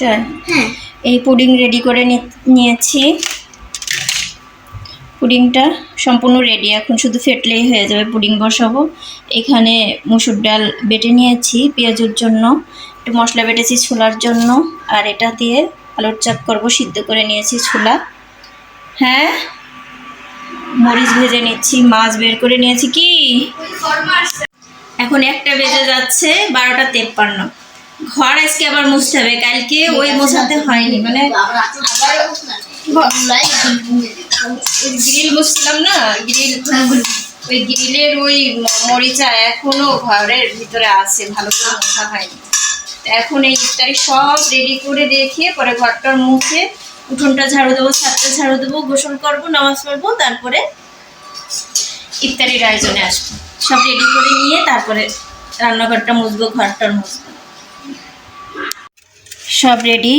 তাই হ্যাঁ। এই পুডিং রেডি করে নি- নিয়েছি। পুডিংটা সম্পূর্ণ রেডি এখন শুধু ফেটলেই হয়ে যাবে পুডিং বসাবো। এখানে মুসুর ডাল বেটে নিয়েছি পেঁয়াজুর জন্য। একটু মশলা বেটেছি ছোলার জন্য। আর এটা দিয়ে আলুর চাপ করব সিদ্ধ করে নিয়েছি ছোলা। হ্যাঁ? মরিচ ভেজে নিচ্ছি মাছ বের করে নিয়েছি কি? এখন একটা বেজে যাচ্ছে বারোটা তেপ্পান্ন। ঘর আজকে আবার মুছতে হবে। কালকে ওই মোছাতে হয়নি মানে গ্রিল না গ্রিল ওই গ্রিলের ওই মরিচা এখনও ঘরের ভিতরে আছে, ভালো করে হয়নি। এখন এই ইফতারি সব রেডি করে পরে ঘরটার মুছে উঠোনটা ঝাড়ু দেবো, ছাদটা ঝাড়ু দেবো, গোসল করব, নামাজ পড়ব, তারপরে ইফতারির আয়োজনে আসব। সব রেডি করে নিয়ে তারপরে রান্নাঘরটা মুছবো ঘরটা মুছবো। সব রেডি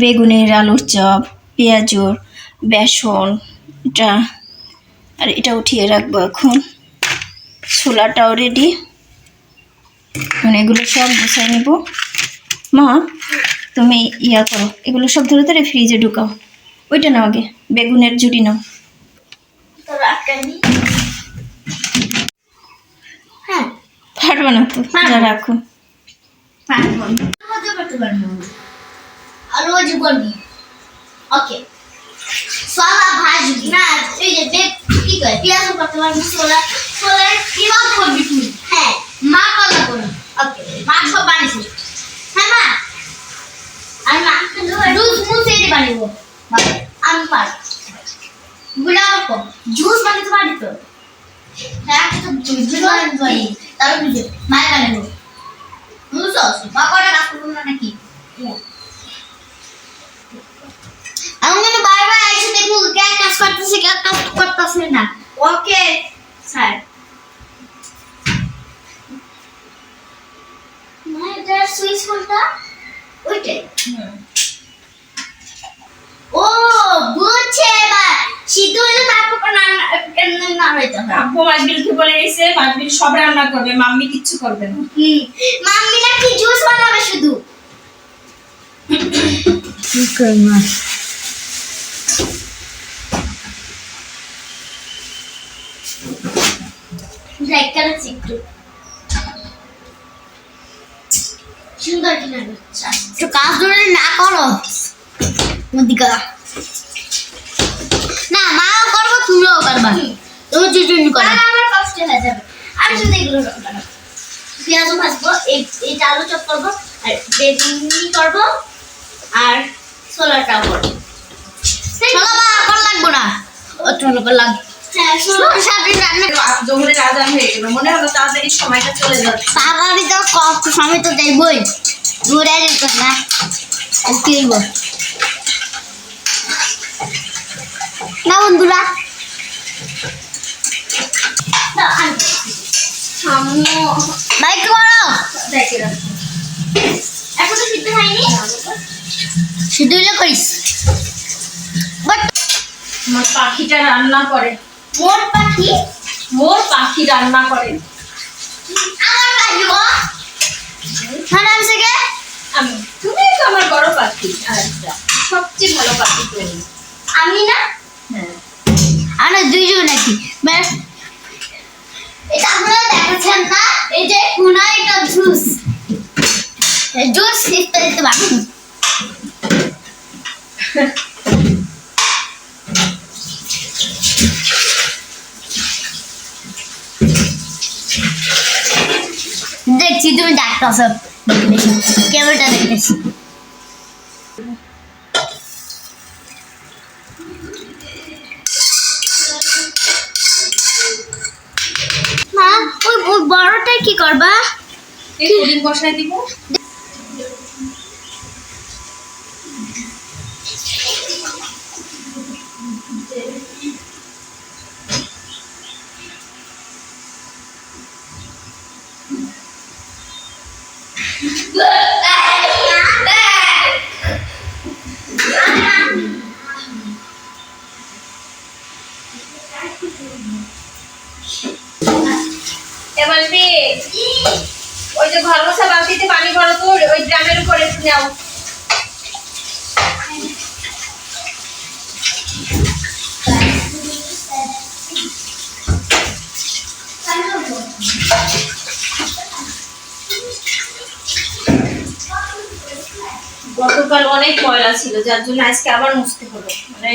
বেগুনের আলুর চপ পেঁয়াজুর বেসন এটা আর এটা উঠিয়ে রাখব এখন। ছোলাটাও রেডি এখন এগুলো সব গুছাই নিব। মা তুমি ইয়া করো এগুলো সব ধরে ধরে ফ্রিজে ঢুকাও। ওইটা নাও আগে বেগুনের জুড়ি নাও। হ্যাঁ। পারবে না তো রাখো। আলু ভাজি করবি ওকে সলা ভাজবি না এই যে বেগ কি করে পেঁয়াজ করতে পারবি সোলা সোলার কিমা করবি তুই হ্যাঁ মা কলা করবি ওকে মা সব বানিয়েছে হ্যাঁ মা আর মা জুস মুসে দিয়ে বানিয়ে আমি পারি গুলা কম জুস বানাতে পারি তো হ্যাঁ তো জুস বানাতে পারি তারপর বুঝে মায়ের বানাবো বুঝছস? মা কটা কাজ করব না নাকি? আমি কিন্তু বারবার এসে দেখব কে কাজ করতেছে কে কাজ করতেছে না। Okay sir. না এটা সুইচ কোনটা? ওইটাই। ও বুঝছে এবার। সিদ্ধ হলে তারপর রান্না না আব্বু মাছবিলকে বলে গেছে মাছবিল সব রান্না করবে মাম্মি কিচ্ছু করবে না। হুম মাম্মি নাকি জুস বানাবে শুধু? দেখ কেন একটু। সুন্দর কিনা একটু কাজ ধরে না করো। মদিকা না মাও করব তুমিও করবা। তুমি দুজন করো। আমার কষ্ট হয়ে যাবে। আমি শুধু এগুলো পেঁয়াজও ভাজবো এই এই আলু চপ করব আর বেগুনি করব আর ছোলাটাও করব। ছোলা বা কর লাগবো না? ও ছোলা। কর লাগবে হ্যাঁ হয়ে মনে তো কষ্ট তো দেখবই ঘুরে যেত না। কি বন্ধুরা। বাইক করো। এখনও সিদ্ধ হয়নি? সিদ্ধ হইলে করিস। বাট পাখিটা রান্না করে। মোর পাখি? মোর পাখি রান্না করে। আমার পাখি গো হ্যাঁ নাম থেকে আমি। তুমি তো আমার বড় পাখি। আচ্ছা সবচেয়ে ভালো পাখি তুমি আমি না? হ্যাঁ। আমরা দুইজন নাকি ব্যাস। এটা আপনারা দেখাচ্ছেন না। এই যে কুনা, এটা জুস। জুস ইত্যাদি বাকি দেখছি, তুমি ডাক্তার সব কেবলটা দেখতেছি? বড়টা কি করবা? এই পুডিং বসাই দিব। ওই যে বালতিতে পানি ভরো তো নাও। গতকাল অনেক ময়লা ছিল, যার জন্য আজকে আবার মুছতে হলো। মানে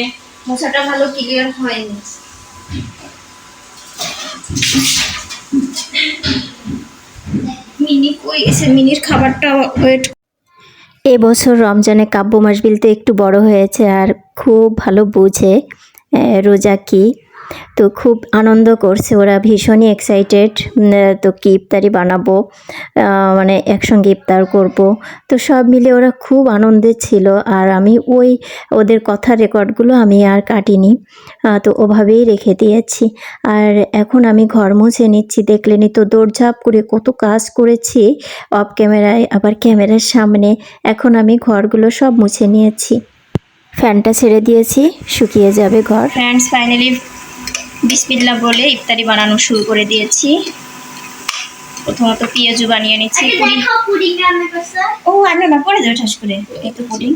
মশাটা ভালো ক্লিয়ার হয়নি। মিনি কই এসে মিনির খাবারটা ওয়েট এবছর রমজানে কাব্য মাসবিল তো একটু বড় হয়েছে আর খুব ভালো বোঝে রোজা কি? তো খুব আনন্দ করছে ওরা, ভীষণই এক্সাইটেড তো কি ইফতারি বানাবো মানে একসঙ্গে ইফতার করব। তো সব মিলে ওরা খুব আনন্দে ছিল আর আমি ওই, ওদের কথা রেকর্ডগুলো আমি আর কাটিনি তো ওভাবেই রেখে দিয়েছি। আর এখন আমি ঘর মুছে নিচ্ছি দেখলেনি তো দৌড়ঝাঁপ করে কত কাজ করেছি অফ ক্যামেরায় আবার ক্যামেরার সামনে। এখন আমি ঘরগুলো সব মুছে নিয়েছি। ফ্যানটা ছেড়ে দিয়েছি, শুকিয়ে যাবে ঘর। ফ্রেন্ডস ফাইনালি বিসমিল্লা বলে ইফতারি বানানো শুরু করে দিয়েছি। প্রথমত পেঁয়াজু বানিয়ে নিচ্ছি করছে? ও আনবে না পরে যাবে ঠাস করে। এই তো পুডিং।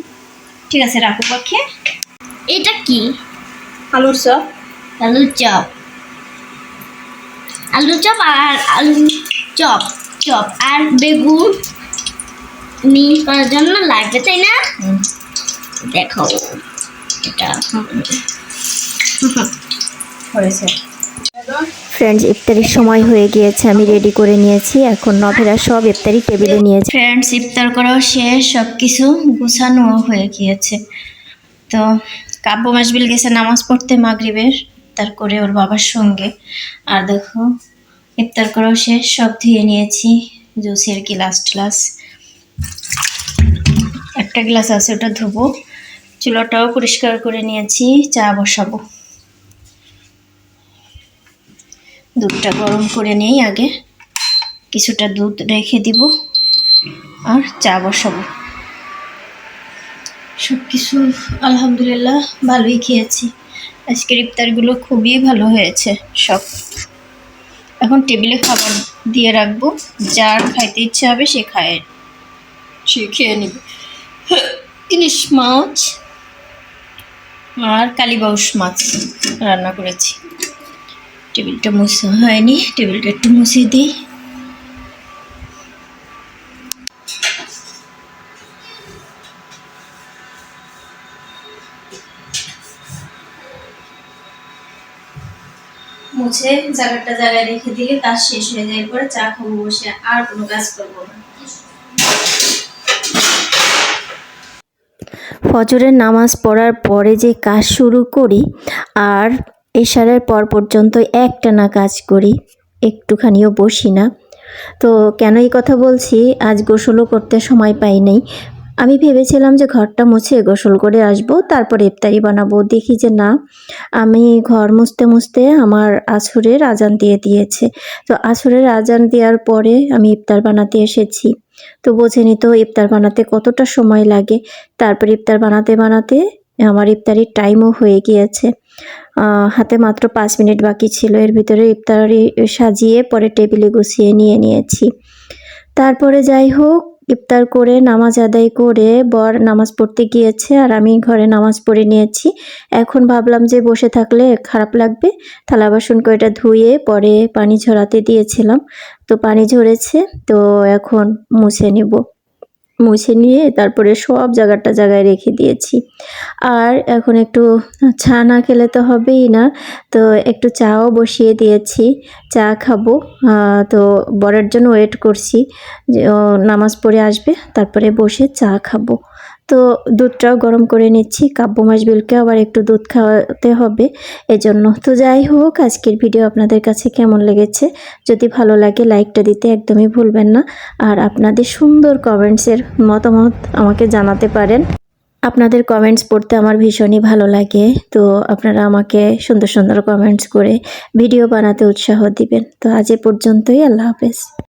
ঠিক আছে রাখো পক্ষে। এটা কি? আলুর চপ। আলুর চপ। আলু চপ আর আলু চপ চপ আর বেগুন। নি করার জন্য লাগবে তাই না? দেখো এটা। হয়েছে ফ্রেন্ডস ইফতারির সময় হয়ে গিয়েছে আমি রেডি করে নিয়েছি। এখন নভেরা সব ইফতারি টেবিলে নিয়েছে। ফ্রেন্ডস ইফতার করাও শেষ সব কিছু গুছানো হয়ে গিয়েছে। তো কাব্য মাসবিল গেছে নামাজ পড়তে মাগরিবের ইফতার করে ওর বাবার সঙ্গে। আর দেখো ইফতার করাও শেষ সব ধুয়ে নিয়েছি। জুসের গ্লাস ট্লাস একটা গ্লাস আছে ওটা ধুবো। চুলাটাও পরিষ্কার করে নিয়েছি চা বসাবো। দুধটা গরম করে নেই আগে। কিছুটা দুধ রেখে দিব আর চা বসাবো। সব কিছু আলহামদুলিল্লাহ ভালোই খেয়েছি। আজকের ইফতারগুলো খুবই ভালো হয়েছে সব। এখন টেবিলে খাবার দিয়ে রাখব। যার খাইতে ইচ্ছে হবে সে খায়। সে খেয়ে নেবে। ইলিশ মাছ আর কালীবাউস মাছ রান্না করেছি। টেবিলটা মুছে হয়নি টেবিলটা একটু মুছে দিই। মুছে জায়গাটা জায়গায় রেখে দিলে কাজ শেষ হয়ে যায় পরে চা খাব বসে আর কোনো কাজ করব না। ফজরের নামাজ পড়ার পরে যে কাজ শুরু করি আর এশারের পর পর্যন্ত একটানা কাজ করি, একটুখানিও বসি না। তো কেন এই কথা বলছি? আজ গোসলও করতে সময় পাই নাই। আমি ভেবেছিলাম যে ঘরটা মুছে গোসল করে আসব, তারপর ইফতারি বানাবো। দেখি যে না, আমি ঘর মুছতে মুছতে আমার আছরের আজান দিয়ে দিয়েছে। তো আছরের আজান দেওয়ার পরে আমি ইফতার বানাতে এসেছি। তো বোঝেনি তো ইফতার বানাতে কতটা সময় লাগে। তারপর ইফতার বানাতে বানাতে আমার ইফতারির টাইমও হয়ে গিয়েছে। হাতে মাত্র পাঁচ মিনিট বাকি ছিল। এর ভিতরে ইফতারি সাজিয়ে পরে টেবিলে গুছিয়ে নিয়ে নিয়েছি। তারপরে যাই হোক, ইফতার করে, নামাজ আদায় করে বর নামাজ পড়তে গিয়েছে আর আমি ঘরে নামাজ পড়ে নিয়েছি। এখন ভাবলাম যে বসে থাকলে খারাপ লাগবে। থালা বাসন কয়টা ধুয়ে পরে পানি ঝরাতে দিয়েছিলাম। তো পানি ঝরেছে, তো এখন মুছে নিব। মুছে নিয়ে তারপরে সব জায়গাটা জায়গায় রেখে দিয়েছি। আর এখন একটু চা না খেলে তো হবেই না, তো একটু চাও বসিয়ে দিয়েছি, চা খাব। তো বরের জন্য ওয়েট করছি, যে নামাজ পড়ে আসবে, তারপরে বসে চা খাব। তো দুধটাও গরম করে নিচ্ছি, কাব্য মাসবিলকে আবার একটু দুধ খাওয়াতে হবে এজন্য। তো যাই হোক, আজকের ভিডিও আপনাদের কাছে কেমন লেগেছে? যদি ভালো লাগে, লাইকটা দিতে একদমই ভুলবেন না। আর আপনাদের সুন্দর কমেন্টসের মতামত আমাকে জানাতে পারেন। আপনাদের কমেন্টস পড়তে আমার ভীষণই ভালো লাগে। তো আপনারা আমাকে সুন্দর সুন্দর কমেন্টস করে ভিডিও বানাতে উৎসাহ দিবেন। তো আজ এ পর্যন্তই, আল্লাহ হাফেজ।